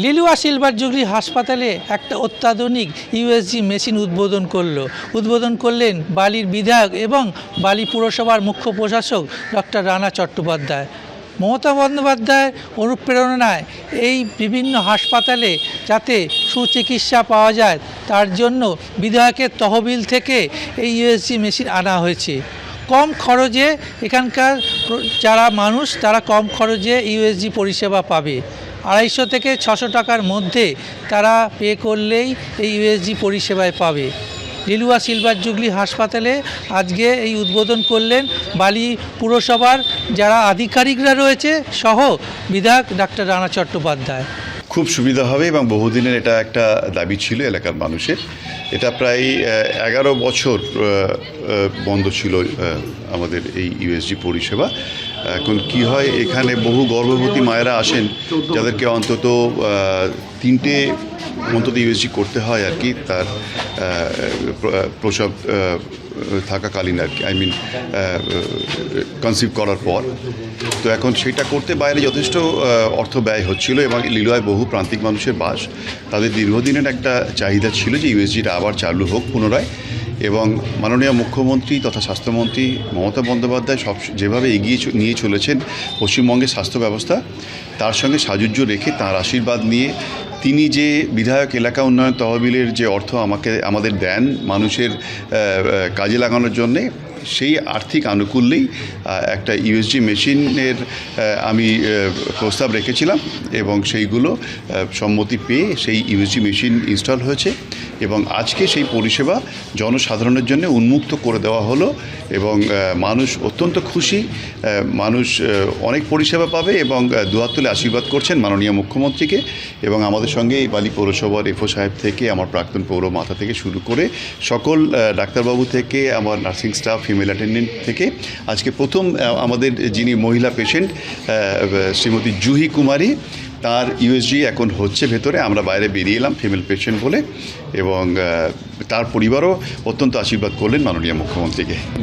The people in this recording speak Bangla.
লিলুয়া সিলভার জুগলি হাসপাতালে একটা অত্যাধুনিক ইউএসজি মেশিন উদ্বোধন করল। উদ্বোধন করলেন বালির বিধায়ক এবং বালি পুরসভার মুখ্য প্রশাসক ডক্টর রানা চট্টোপাধ্যায়। মমতা বন্দ্যোপাধ্যায়ের অনুপ্রেরণায় এই বিভিন্ন হাসপাতালে যাতে সুচিকিৎসা পাওয়া যায়, তার জন্য বিধায়কের তহবিল থেকে এই ইউএসজি মেশিন আনা হয়েছে। কম খরচে এখানকার যারা মানুষ, তারা কম খরচে ইউএসজি পরিষেবা পাবে। আড়াইশো থেকে ছশো টাকার মধ্যে তারা পে করলেই এই ইউএসজি পরিষেবায় পাবে। লিলুয়া সিলভার জুগলি হাসপাতালে আজকে এই উদ্বোধন করলেন বালি পুরসভার যারা আধিকারিকরা রয়েছে সহ বিধায়ক ডাক্তার রানা চট্টোপাধ্যায়। খুব সুবিধা হবে এবং বহুদিনের এটা একটা দাবি ছিল এলাকার মানুষের। এটা প্রায় এগারো বছর বন্ধ ছিল আমাদের এই ইউএসজি পরিষেবা। এখন কি হয়, এখানে বহু গর্ভবতী মায়েরা আসেন, যাদেরকে অন্তত তিনটে অন্তত ইউএসজি করতে হয় আর কি, তার প্রসব থাকাকালীন আর কি আই মিন কনসিভ করার পর। তো এখন সেটা করতে বাইরে যথেষ্ট অর্থ ব্যয় হচ্ছিল এবং লিলুয়ায় বহু প্রান্তিক মানুষের বাস, তাদের দীর্ঘদিনের একটা চাহিদা ছিল যে ইউএসজিটা আবার চালু হোক পুনরায় এবং মাননীয় মুখ্যমন্ত্রী তথা স্বাস্থ্যমন্ত্রী মমতা বন্দ্যোপাধ্যায় সব যেভাবে এগিয়ে নিয়ে চলেছেন পশ্চিমবঙ্গের স্বাস্থ্য ব্যবস্থা, তার সঙ্গে সাযুজ্য রেখে তার আশীর্বাদ নিয়ে তিনি যে বিধায়ক এলাকা উন্নয়ন তহবিলের যে অর্থ আমাকে, আমাদের দেন মানুষের কাজে লাগানোর জন্যে, সেই আর্থিক আনুকূল্যেই একটা ইউএসজি মেশিনের আমি প্রস্তাব রেখেছিলাম এবং সেইগুলো সম্মতি পেয়ে সেই ইউএসজি মেশিন ইনস্টল হয়েছে এবং আজকে সেই পরিষেবা জনসাধারণের জন্য উন্মুক্ত করে দেওয়া হলো এবং মানুষ অত্যন্ত খুশি মানুষ অনেক পরিষেবা পাবে এবং দুহাত তুলে আশীর্বাদ করছেন মাননীয় মুখ্যমন্ত্রীকে এবং আমাদের সঙ্গে এই বালি পৌরসভার এফও সাহেব থেকে, আমার প্রাক্তন পৌর মাথা থেকে শুরু করে সকল ডাক্তারবাবু থেকে, আমার নার্সিং স্টাফ, ফিমেল অ্যাটেন্ডেন্ট থেকে, আজকে প্রথম আমাদের যিনি মহিলা পেশেন্ট শ্রীমতী জুহি কুমারী, তার ইউএসজি এখন হচ্ছে ভেতরে, আমরা বাইরে বেরিয়ে এলাম ফিমেল পেশেন্ট বলে এবং তার পরিবারও অত্যন্ত আশীর্বাদ করলেন মাননীয় মুখ্যমন্ত্রীকে।